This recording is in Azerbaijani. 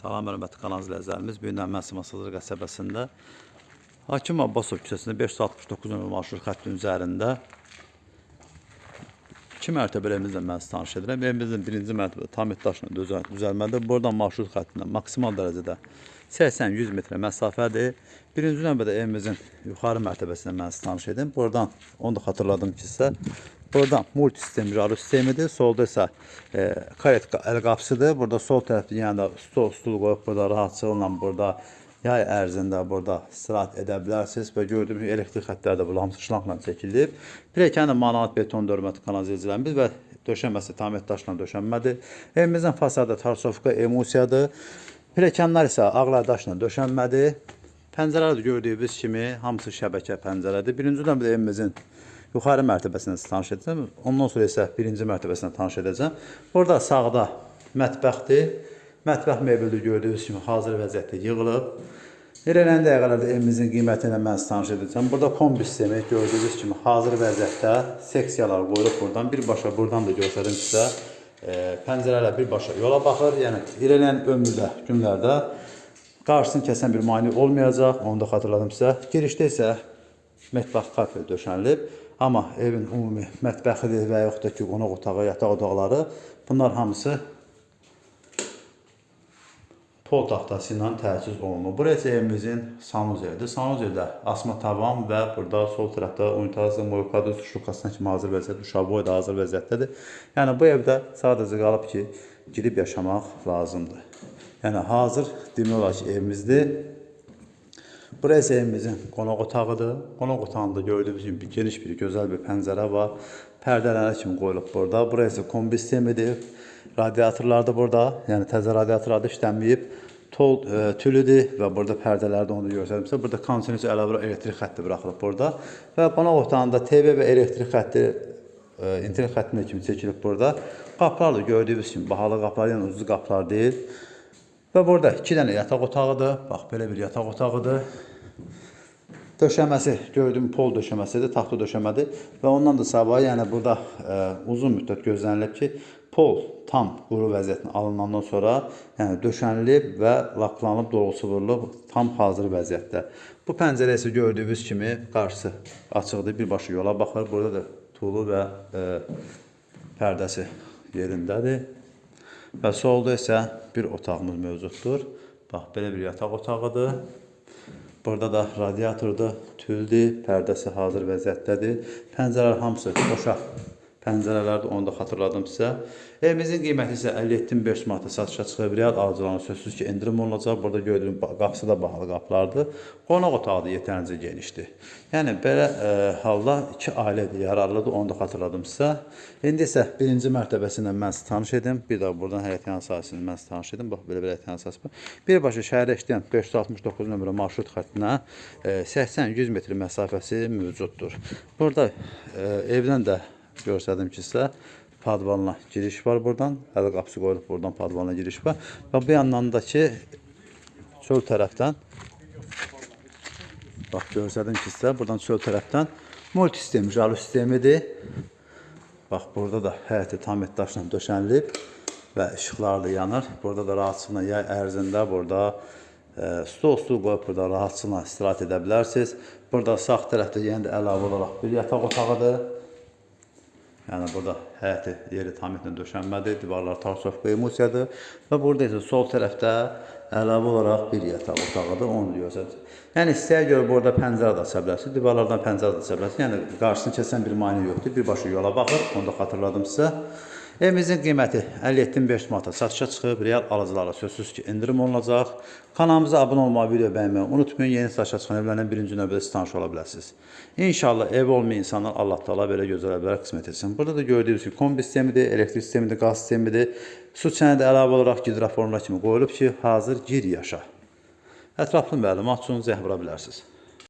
Salam hörmətli kanal izləyicilərimiz. Bu gün mən Simasazır qəsəbəsində Hakim Abbasov küçəsində 569 nömrə marşrut xəttinin üzərində iki mərtəbəli evimizlə mən sizi tanış edirəm. Evimizin birinci mərtəbədə tam daşla düzəl- düzəlmədə. Buradan marşrut xəttindən maksimal dərəcədə 80-100 metrə məsafədir. Birinci növbədə evimizin yuxarı mərtəbəsində mən sizi tanış edim. Buradan onu da xatırladım ki sizə. Buradan multi sistem ralo sistemidir. Solda isə e, karet əl qapısıdır. Burada sol tərəfdə yəni stol, stul qoyub burada rahatçılıqla burada yay ərzində burada istirahət edə bilərsiniz və gördüyüm kimi elektrik xəttləri də burada hamısı şlankla çəkilib. Pilləkən də manat beton dörmət kanalizasiyalarımız və döşəməsi tamir daşla döşənmədir. Evimizin fasadı tarsovka emulsiyadır. Pilləkənlər isə ağlar daşla döşənmədir. Pəncərələr də gördüyünüz kimi hamısı şəbəkə pəncərədir. Birinci növbədə evimizin yuxarı mərtəbəsində sizə tanış edəcəm. Ondan sonra isə birinci mərtəbəsində tanış edəcəm. Burada sağda mətbəxdir. Mətbəx mebeli gördüyünüz kimi hazır vəziyyətdə yığılıb. İrələn dəqiqələrdə evimizin qiyməti ilə mən tanış edəcəm. Burada kombi sistemi gördüyünüz kimi hazır vəziyyətdə seksiyalar qoyulub buradan. Birbaşa buradan da göstərim sizə. E, pəncərələr birbaşa yola baxır. Yəni irələn ömürdə, günlərdə qarşısını kəsən bir maneə olmayacaq. Onu da xatırladım sizə. Girişdə isə mətbəx kafe döşənilib. Amma evin ümumi mətbəxidir və yaxud da ki, qonaq otağı, yataq otaqları bunlar hamısı pol taxtası ilə təchiz olunub. Burası evimizin sanuzelidir. Sanuzəldə asma tavan və burada sol tərəfdə unitazın moykadı şukasına kimi hazır vəziyyətdə, uşaboy da hazır vəziyyətdədir. Yəni bu evdə sadəcə qalıb ki, girib yaşamaq lazımdır. Yəni hazır demək olar ki, evimizdir. Burası evimizin qonaq otağıdır. Qonaq otağında gördüyünüz kimi geniş bir gözəl bir pəncərə var. Pərdələr kimi qoyulub burada. Burası kombi sistemidir. Radiatorlar da burada. Yəni təzə radiatorlar da işlənməyib. Tol e, tülüdür və burada pərdələrdə onu sizə. Burada kondisioner əlavə elektrik xətti buraxılıb burada. Və qonaq otağında TV və elektrik xətti e, internet xəttinə kimi çəkilib burada. Qapılar da gördüyünüz kimi bahalı qapılar, yəni ucuz qapılar deyil. Və burada 2 dənə yataq otağıdır. Bax belə bir yataq otağıdır. Döşəməsi gördüyüm pol döşəməsidir, taxta döşəmədir və ondan da savayı, yəni burada ə, uzun müddət gözlənilib ki, pol tam quru vəziyyətinə alınandan sonra, yəni döşənilib və laklanıb, dolğusu vurulub, tam hazır vəziyyətdə. Bu pəncərə isə gördüyünüz kimi qarşısı açıqdır, birbaşa yola baxır. Burada da tulu və ə, pərdəsi yerindədir. Və solda isə bir otağımız mövcuddur. Bax, belə bir yataq otağıdır. Burada da radiatordur, tüldür, pərdəsi hazır vəziyyətdədir. Pəncərələr hamısı boşaq pəncərələrdir, onu da xatırladım sizə. Evimizin qiyməti isə 57500 manata satışa çıxa bilər. Alıcılarına sözsüz ki, endirim olunacaq. Burada gördüyüm qapısı da bahalı qapılardır. Qonaq otağı da yetərincə genişdir. Yəni belə e, halda iki ailədir, yararlıdır, onu da xatırladım sizə. İndi isə birinci mərtəbəsi ilə mən sizi tanış edim. Bir də buradan həyətyan sahəsini mən sizi tanış edim. Bax belə bir həyətyan sahəsi var. Birbaşa şəhərə işləyən 569 nömrə marşrut xəttinə e, 80-100 metr məsafəsi mövcuddur. Burada e, evdən də göstərdim ki sizə padvanla giriş var buradan. Əl qapısı qoyulub buradan padvanla giriş var. Və bu yandan da ki çöl tərəfdən bax göstərdim ki sizə buradan çöl tərəfdən multi sistem, jalu sistemidir. Bax burada da həyəti tam et daşla döşənilib və işıqlar da yanır. Burada da rahatçılıqla yay ərzində burada e, stol stul qoyub burada rahatçılıqla istirahət edə bilərsiniz. Burada sağ tərəfdə yenə də əlavə olaraq bir yataq otağıdır. Yəni burada həyəti yeri tamamilə döşənmədir, divarlar tarsofka emulsiyadır və burada isə sol tərəfdə əlavə olaraq bir yataq otağıdır, onu göstərir. Yəni istəyə görə burada pəncərə də aça bilərsiniz, divarlardan pəncərə də aça bilərsiniz. Yəni qarşısını kəsən bir maneə yoxdur, birbaşa yola baxır, onu da xatırladım sizə. Evimizin qiyməti 57.500 manata satışa çıxıb, real alıcılara sözsüz ki, endirim olunacaq. Kanalımıza abunə olmağı, video bəyənməyi unutmayın. Yeni satışa çıxan evlərlə birinci növbədə siz tanış ola bilərsiniz. İnşallah ev olmayan insanlar Allah Taala belə gözəl evlər qismət etsin. Burada da gördüyünüz kimi kombi sistemidir, elektrik sistemidir, qaz sistemidir. Su çəni də əlavə olaraq gidroformlar kimi qoyulub ki, hazır gir yaşa. Ətraflı məlumat üçün zəh vura bilərsiniz.